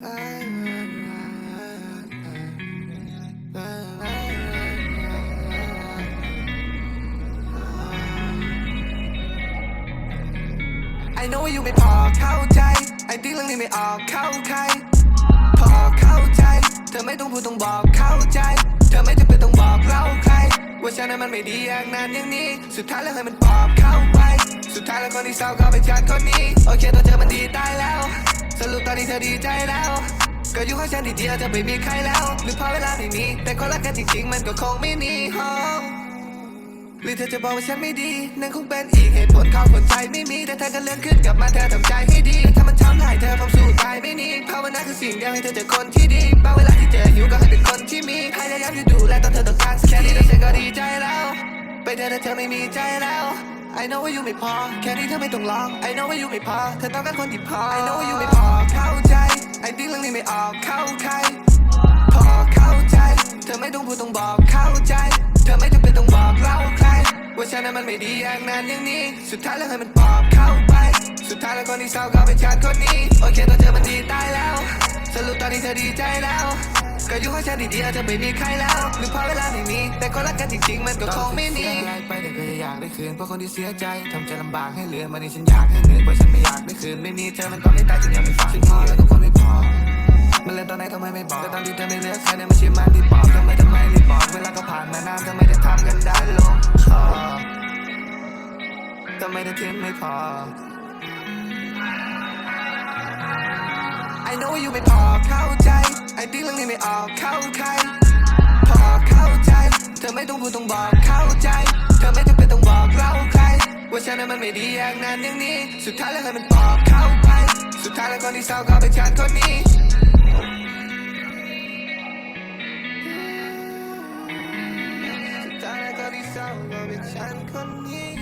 ไอ้ know ว่าอยู่ไม่พอเข้าใจ ไอ้ติ๊กเรื่องนี้ไม่ออกเข้าใคร พอเข้าใจ เธอไม่ต้องพูดต้องบอกเข้าใจ เธอไม่จำเป็นต้องบอกเล่าใคร ว่าฉันนั้นมันไม่ดีอย่างนั้นอย่างนี้ สุดท้ายแล้วให้มันปอบเข้าไป สุดท้ายแล้วคนที่เศร้าก็เป็นฉันคนนี้ โอเคตัวเธอมันดีตายแล้ว สรุปตอนนี้เธอดีใจแล้ว ก็อยู่ข้างฉันดีเดียวจะไม่มีใครแล้วหรือพราะเวลาไม่มีแต่คนรักกันจริงๆมันก็คงไม่หนีห้องหรือเธอจะบอกว่าฉันไม่ดีนั่นคงเป็นอีกเหตุผลเขาคนใจไม่มีแต่เธอก็เลื่อนขึ้นกลับมาเธอทำใจให้ดีถ้ามันทำให้เธอพร้อมสู้ตายไม่หนีภาวนาคือสิ่งเดียวให้เธอเจอคนที่ดีบางเวลาที่เจอหิวก็ให้เป็นคนที่มีพยายามอยู่ดูแลตอนเธอต้องการสักแค่นี้แล้วฉันก็ดีใจแล้ว ไปเธอแต่เธอไม่มีใจแล้ว I know ว่าอยู่ไม่พอ แค่นี้เธอไม่ต้องลอง I know ว่าอยู่ไม่พอ เธอต้องการคนที่พอ I know ว่าอยู่ไม่พอ เข้าใจไอ้ติ๊กเรื่องนี้ไม่ออก เข้าใคร พอเข้าใจ เธอไม่ต้องพูดต้องบอก เข้าใจ เธอไม่จำเป็นต้องบอกเล่าใคร ว่าฉันนั้นมันไม่ดีอย่างนั้นอย่างนี้ สุดท้ายแล้วให้มันปอบเข้าไป สุดท้ายแล้วคนที่เศร้าก็เป็นฉันคนนี้ โอเคตัวเธอมันดีตายแล้ว สรุปตอนนี้เธอดีใจแล้ว ก็อยู่ข้างฉันดีเดียวจะไม่มีใครแล้วหรือเพราะเวลาไม่มี แต่คนรักกันจริงๆ มันก็คงไม่มีไปแต่ก็อยากได้คืนเพราะคนที่เสียใจทำใจลำบากให้เหลือมันนี่ฉันอยากให้เหลือเพราะฉันไม่อยากได้คืนไม่มีเธอมันก็ไม่ตายฉันยังไม่ฟังฉันพอแล้วทุกคนไม่พอมันเล่นตอนไหนทำไมไม่บอกแต่ตอนที่เธอไม่เลือกใครเนี่ยมันใช่มันที่บอกทำไมทำไมรีบบอกเวลาก็ผ่านมานานทำไมได้ทำกันได้ลงคอทำไมได้ทิ้งไม่พอ know ว่าอยู่ไม่พอเข้าใจไอ้ติ๊กเรื่องนี้ไม่ออกเข้าใครพอเข้าใจ เธอไม่ต้องพูดต้องบอกเข้าใจ เธอไม่จำเป็นต้องบอกเล่าใคร ว่าฉันนั้นมันไม่ดีอย่างนั้นอย่างนี้ สุดท้ายแล้วให้มันปอบเข้าไป สุดท้ายแล้วคนที่เศร้าก็เป็นฉันคนนี้สุดท้ายแล้วก็ที่เศร้าก็เป็นฉันคนนี้